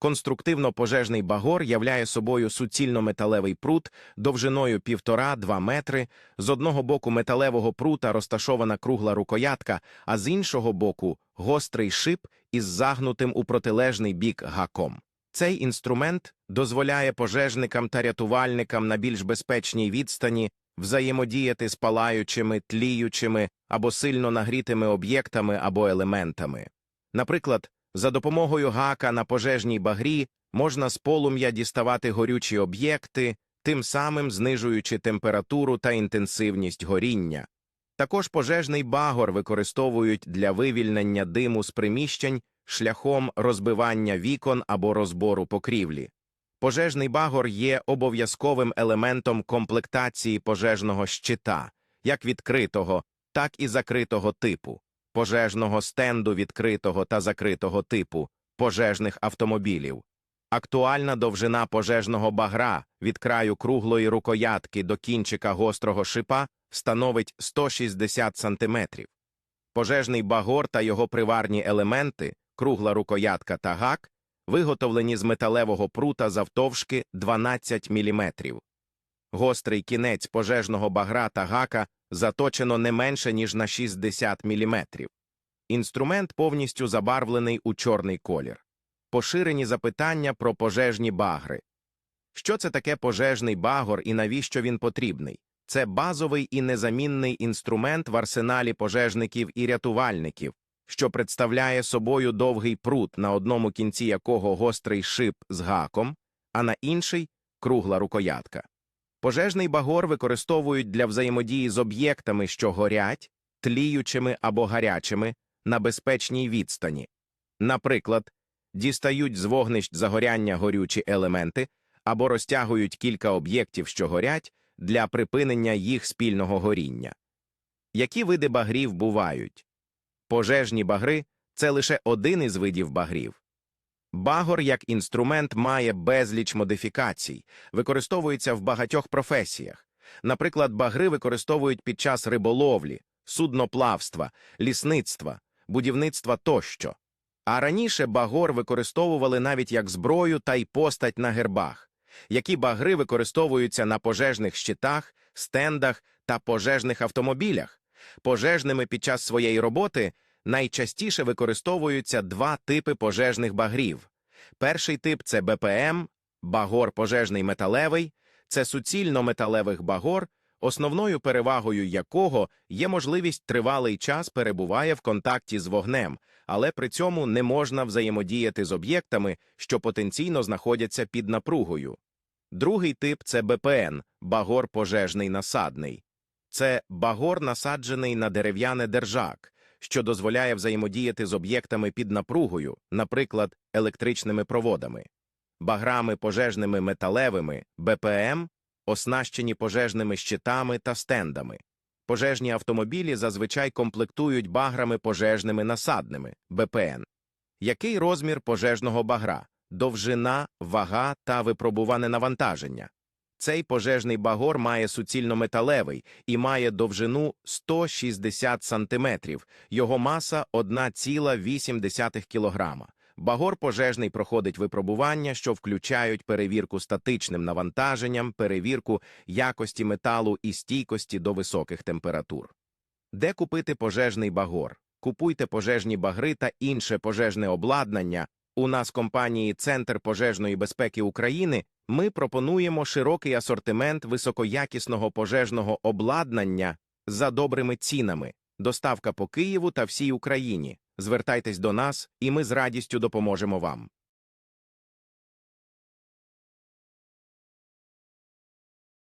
Конструктивно-пожежний багор являє собою суцільно-металевий прут довжиною 1,5-2 метри, з одного боку металевого прута розташована кругла рукоятка, а з іншого боку – гострий шип із загнутим у протилежний бік гаком. Цей інструмент дозволяє пожежникам та рятувальникам на більш безпечній відстані взаємодіяти з палаючими, тліючими або сильно нагрітими об'єктами або елементами. Наприклад, за допомогою гака на пожежній багрі можна з полум'я діставати горючі об'єкти, тим самим знижуючи температуру та інтенсивність горіння. Також пожежний багор використовують для вивільнення диму з приміщень шляхом розбивання вікон або розбору покрівлі. Пожежний багор є обов'язковим елементом комплектації пожежного щита, як відкритого, так і закритого типу, пожежного стенду відкритого та закритого типу, пожежних автомобілів. Актуальна довжина пожежного багра від краю круглої рукоятки до кінчика гострого шипа становить 160 см. Пожежний багор та його приварні елементи, кругла рукоятка та гак, виготовлені з металевого прута завтовшки 12 мм. Гострий кінець пожежного багра та гака заточено не менше, ніж на 60 мм. Інструмент повністю забарвлений у чорний колір. Поширені запитання про пожежні багри. Що це таке пожежний багор і навіщо він потрібний? Це базовий і незамінний інструмент в арсеналі пожежників і рятувальників, що представляє собою довгий прут, на одному кінці якого гострий шип з гаком, а на інший кругла рукоятка. Пожежний багор використовують для взаємодії з об'єктами, що горять, тліючими або гарячими, на безпечній відстані. Наприклад, дістають з вогнищ загоряння горючі елементи або розтягують кілька об'єктів, що горять, для припинення їх спільного горіння. Які види багрів бувають? Пожежні багри це лише один із видів багрів. Багор як інструмент має безліч модифікацій, використовується в багатьох професіях. Наприклад, багри використовують під час риболовлі, судноплавства, лісництва, будівництва тощо. А раніше багор використовували навіть як зброю та й постать на гербах, які багри використовуються на пожежних щитах, стендах та пожежних автомобілях. Пожежними під час своєї роботи найчастіше використовуються два типи пожежних багрів. Перший тип це БПМ, багор пожежний металевий, це суцільно металевих багор, основною перевагою якого є можливість тривалий час перебуває в контакті з вогнем, але при цьому не можна взаємодіяти з об'єктами, що потенційно знаходяться під напругою. Другий тип це БПН багор пожежний насадний. Це багор насаджений на дерев'яне держак, що дозволяє взаємодіяти з об'єктами під напругою, наприклад, електричними проводами. Баграми пожежними металевими БПМ оснащені пожежними щитами та стендами. Пожежні автомобілі зазвичай комплектують баграми пожежними насадними БПН. Який розмір пожежного багра? Довжина, вага та випробуване навантаження. Цей пожежний багор має суцільно-металевий і має довжину 160 см, його маса 1,8 кг. Багор пожежний проходить випробування, що включають перевірку статичним навантаженням, перевірку якості металу і стійкості до високих температур. Де купити пожежний багор? Купуйте пожежні багри та інше пожежне обладнання. У нас компанії Центр пожежної безпеки України ми пропонуємо широкий асортимент високоякісного пожежного обладнання за добрими цінами, доставка по Києву та всій Україні. Звертайтесь до нас, і ми з радістю допоможемо вам.